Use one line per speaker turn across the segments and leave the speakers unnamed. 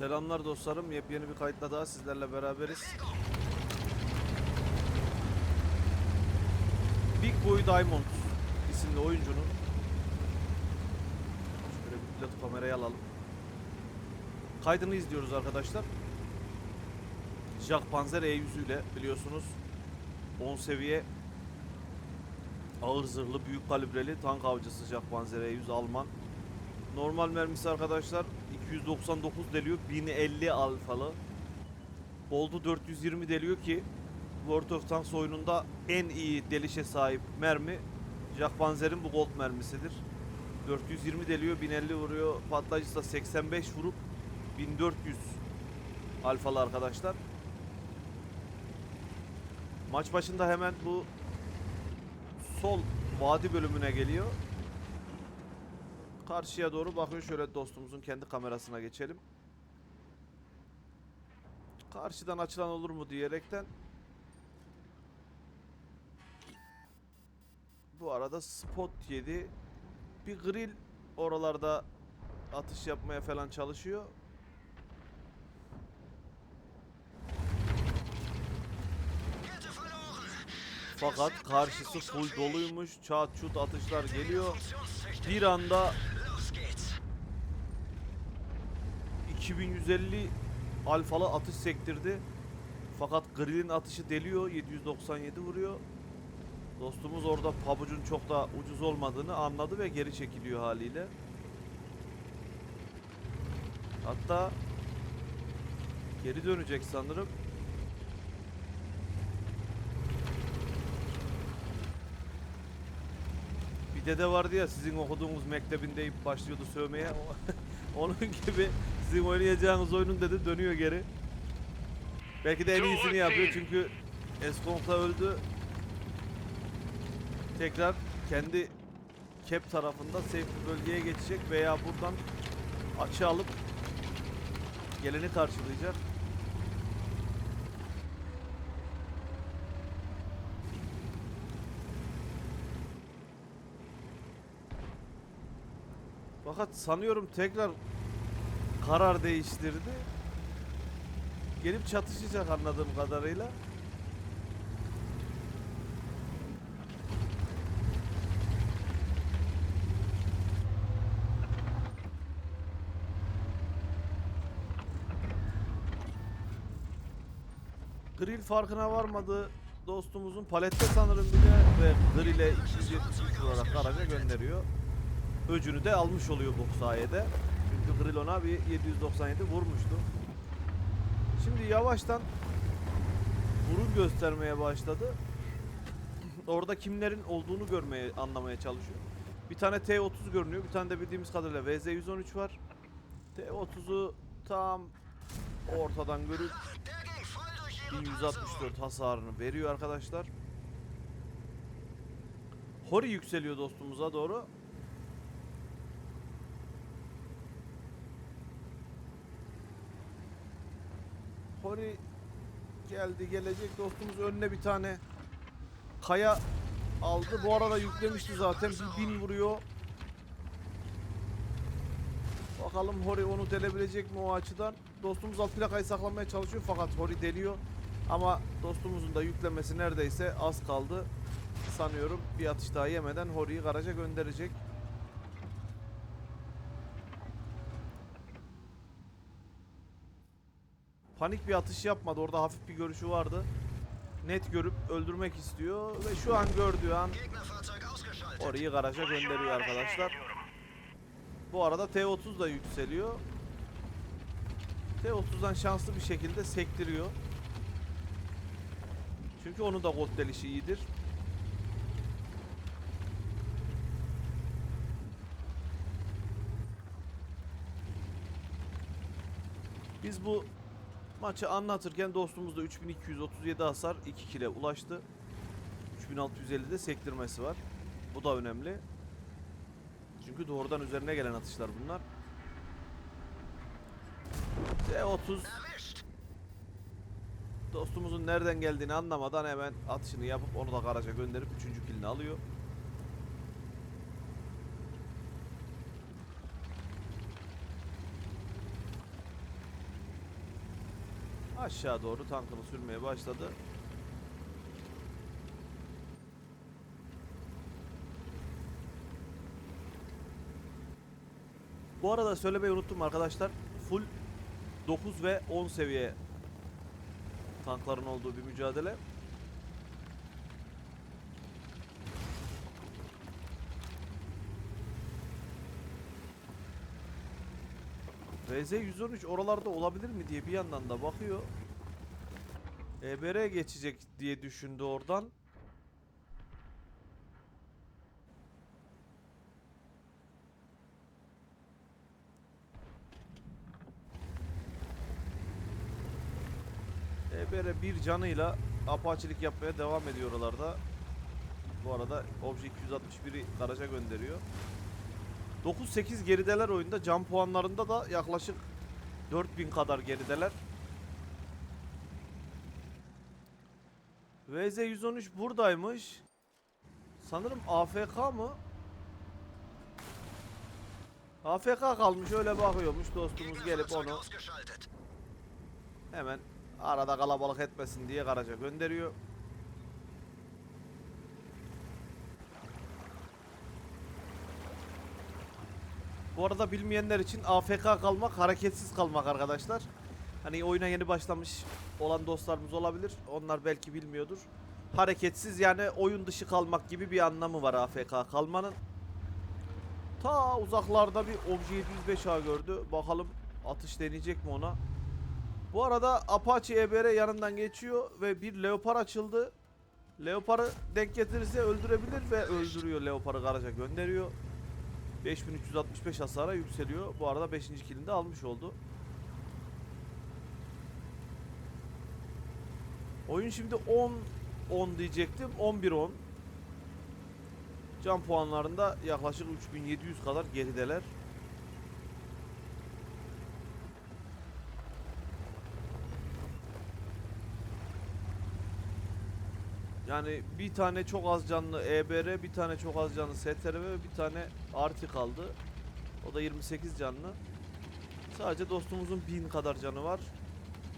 Selamlar dostlarım. Yepyeni bir kayıtla daha sizlerle beraberiz. Big Boy Diamond isimli oyuncunun şöyle bir pilot kamerayı alalım. Kaydını izliyoruz arkadaşlar. Jack Panzer E100 ile biliyorsunuz 10 seviye ağır zırhlı büyük kalibreli tank avcısı Jack Panzer E100 Alman. Normal mermisi arkadaşlar 299 deliyor 1050 alfalı. Bolt'u 420 deliyor ki World of Tanks oyununda en iyi delişe sahip mermi Jack Panzer'in bu Gold mermisidir. 420 deliyor 1050 vuruyor patlayıcısı da 85 vurup 1400 alfalı arkadaşlar. Maç başında hemen bu sol vadi bölümüne geliyor. Karşıya doğru bakıyor. Şöyle dostumuzun kendi kamerasına geçelim. Karşıdan açılan olur mu diyerekten bu arada spot yedi. Bir grill oralarda atış yapmaya falan çalışıyor. Fakat karşısı full doluymuş. Çat çut atışlar geliyor. Bir anda 2150 alfalı atış sektirdi. Fakat grillin atışı deliyor. 797 vuruyor. Dostumuz orada pabucun çok da ucuz olmadığını anladı ve geri çekiliyor haliyle. Hatta geri dönecek sanırım. Bir dede vardı ya sizin okuduğunuz mektebinde başlıyordu sövmeye. Onun gibi sizin oynayacağınız oyunun dedi dönüyor geri. Belki de en iyisini yapıyor çünkü Esconk'la öldü. Tekrar kendi cap tarafında safe bölgeye geçecek veya buradan açı alıp geleni karşılayacak. Fakat sanıyorum tekrar karar değiştirdi. Gelip çatışacak anladığım kadarıyla. Grill farkına varmadı dostumuzun palette sanırım bir de ve grill'e 273 olarak garaja gönderiyor. Öcünü de almış oluyor bu sayede. Çünkü grill ona bir 797 vurmuştu. Şimdi yavaştan burun göstermeye başladı. Orada kimlerin olduğunu görmeye, anlamaya çalışıyor. Bir tane T30 görünüyor. Bir tane de bildiğimiz kadarıyla VZ113 var. T30'u tam ortadan görüp 1164 hasarını veriyor arkadaşlar. Hori yükseliyor dostumuza doğru. Hori geldi gelecek dostumuz önüne bir tane kaya aldı. Bu arada yüklemişti zaten. Bir bin vuruyor. Bakalım Hori onu delebilecek mi o açıdan. Dostumuz alt plakayı saklamaya çalışıyor fakat Hori deliyor. Ama dostumuzun da yüklemesi neredeyse az kaldı. Sanıyorum bir atış daha yemeden Hori'yi garaja gönderecek. Panik bir atış yapmadı. Orada hafif bir görüşü vardı. Net görüp öldürmek istiyor ve şu an gördüğü an Hori'yi garaja gönderiyor arkadaşlar. Bu arada T30 da yükseliyor. T30'dan şanslı bir şekilde sektiriyor. Çünkü onun da gold delişi iyidir. Biz bu maçı anlatırken dostumuz da 3237 hasar 2 kile ulaştı. 3650 de sektirmesi var. Bu da önemli. Çünkü doğrudan üzerine gelen atışlar bunlar. T30 dostumuzun nereden geldiğini anlamadan hemen atışını yapıp onu da garaja gönderip 3. kilini alıyor. Aşağı doğru tankını sürmeye başladı. Bu arada söylemeyi unuttum arkadaşlar. Full 9 ve 10 seviye tankların olduğu bir mücadele. RZ-113 oralarda olabilir mi diye bir yandan da bakıyor. EBR geçecek diye düşündü oradan. EBR bir canıyla apaçilik yapmaya devam ediyor oralarda. Bu arada Obje 261'i garaja gönderiyor. 9-8 gerideler oyunda. Can puanlarında da yaklaşık 4000 kadar gerideler. VZ113 buradaymış. Sanırım AFK mı? AFK kalmış öyle bakıyormuş dostumuz gelip onu hemen arada kalabalık etmesin diye garaja gönderiyor. Bu arada bilmeyenler için AFK kalmak hareketsiz kalmak arkadaşlar. Hani oyuna yeni başlamış olan dostlarımız olabilir. Onlar belki bilmiyordur. Hareketsiz yani oyun dışı kalmak gibi bir anlamı var AFK kalmanın. Ta uzaklarda bir Obje 705A gördü. Bakalım atış deneyecek mi ona? Bu arada Apache EBR yanından geçiyor ve bir Leopard açıldı. Leopard'ı denk getirirse öldürebilir ve öldürüyor Leopard'ı garaja gönderiyor. 5365 hasara yükseliyor. Bu arada 5. kilini de almış oldu. Oyun şimdi 10 10 diyecektim. 11 10. Can puanlarında yaklaşık 3700 kadar gerideler. Yani bir tane çok az canlı EBR, bir tane çok az canlı STR ve bir tane artı kaldı. O da 28 canlı. Sadece dostumuzun 1000 kadar canı var.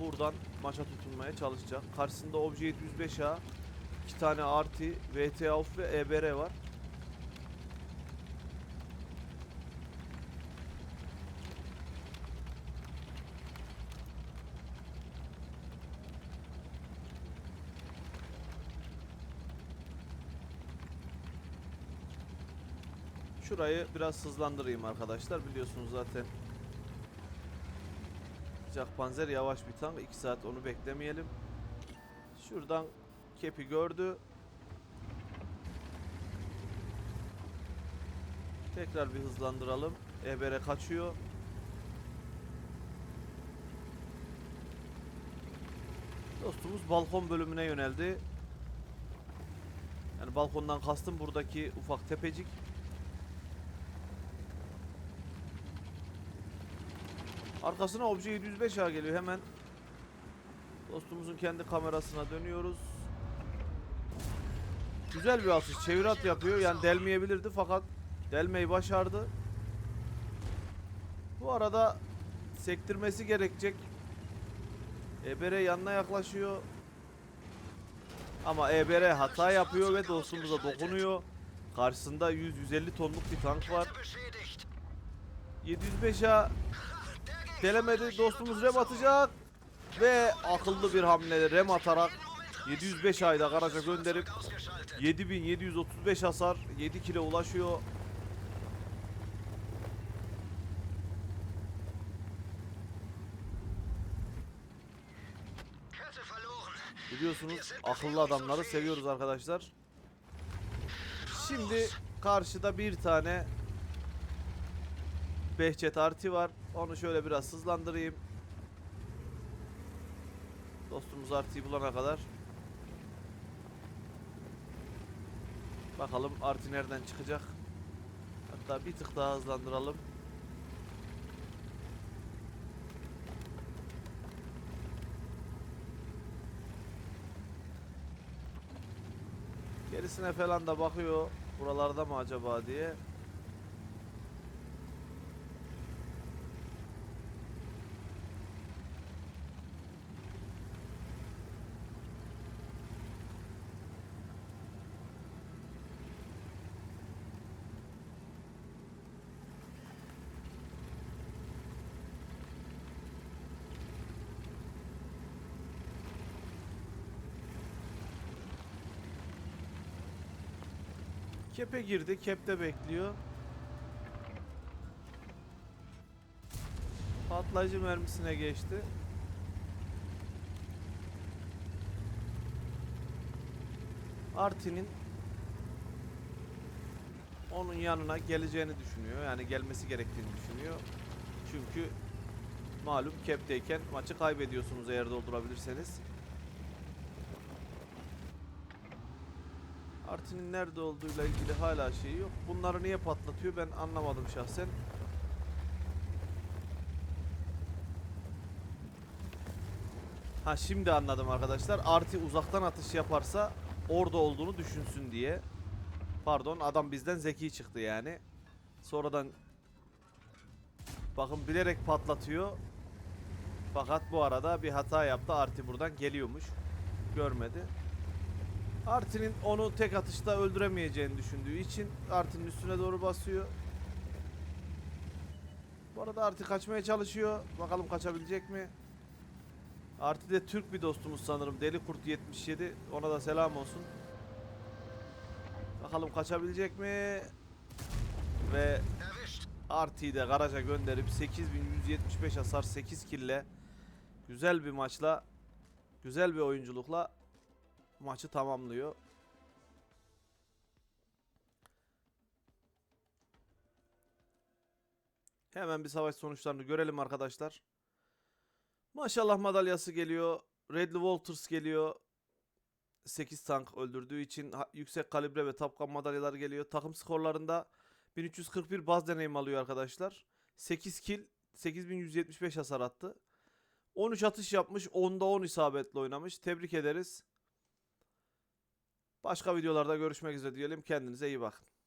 Buradan maça tutunmaya çalışacak. Karşısında Obje 705A, 2 tane artı, VT Auf ve EBR var. Şurayı biraz hızlandırayım arkadaşlar. Biliyorsunuz zaten Jack Panzer yavaş bir tank. 2 saat onu beklemeyelim. Şuradan kepi gördü. Tekrar bir hızlandıralım. EBR kaçıyor. Dostumuz balkon bölümüne yöneldi. Yani balkondan kastım buradaki ufak tepecik. Arkasına obje 705 A geliyor hemen. Dostumuzun kendi kamerasına dönüyoruz. Güzel bir atış. Çevir at yapıyor. Yani delmeyebilirdi fakat delmeyi başardı. Bu arada sektirmesi gerekecek. EBR yanına yaklaşıyor. Ama EBR hata yapıyor ve dostumuza dokunuyor. Karşısında 100-150 tonluk bir tank var. 705'a Delemedi. Dostumuz rem atacak. Ve akıllı bir hamle rem atarak 705 ayda garaja gönderip 7735 hasar 7 kilo ulaşıyor. Biliyorsunuz akıllı adamları seviyoruz arkadaşlar. Şimdi karşıda bir tane Behçet Arti var. Onu şöyle biraz hızlandırayım. Dostumuz Arti'yi bulana kadar. Bakalım Arti nereden çıkacak. Hatta bir tık daha hızlandıralım. Gerisine falan da bakıyor. Buralarda mı acaba diye. Kepe girdi. Kepte bekliyor. Patlayıcı mermisine geçti. Artin'in onun yanına geleceğini düşünüyor. Yani gelmesi gerektiğini düşünüyor. Çünkü malum kepteyken maçı kaybediyorsunuz eğer doldurabilirseniz. Artin'in nerede olduğuyla ilgili hala şeyi yok. Bunları niye patlatıyor ben anlamadım şahsen. Ha şimdi anladım arkadaşlar. Arti uzaktan atış yaparsa orada olduğunu düşünsün diye. Pardon adam bizden zeki çıktı yani. Sonradan bakın bilerek patlatıyor. Fakat bu arada bir hata yaptı. Arti buradan geliyormuş. Görmedi. Artin'in onu tek atışta öldüremeyeceğini düşündüğü için Artin'in üstüne doğru basıyor. Bu arada Arti kaçmaya çalışıyor. Bakalım kaçabilecek mi? Arti de Türk bir dostumuz sanırım. Deli Kurt 77. Ona da selam olsun. Bakalım kaçabilecek mi? Ve Arti'yi de garaja gönderip 8175 hasar 8 kille güzel bir maçla güzel bir oyunculukla maçı tamamlıyor. Hemen bir savaş sonuçlarını görelim arkadaşlar. Maşallah madalyası geliyor. Redley Walters geliyor. 8 tank öldürdüğü için yüksek kalibre ve tapkan madalyalar geliyor. Takım skorlarında 1341 baz deneyim alıyor arkadaşlar. 8 kill, 8175 hasar attı. 13 atış yapmış, 10'da 10 isabetle oynamış. Tebrik ederiz. Başka videolarda görüşmek üzere diyelim. Kendinize iyi bakın.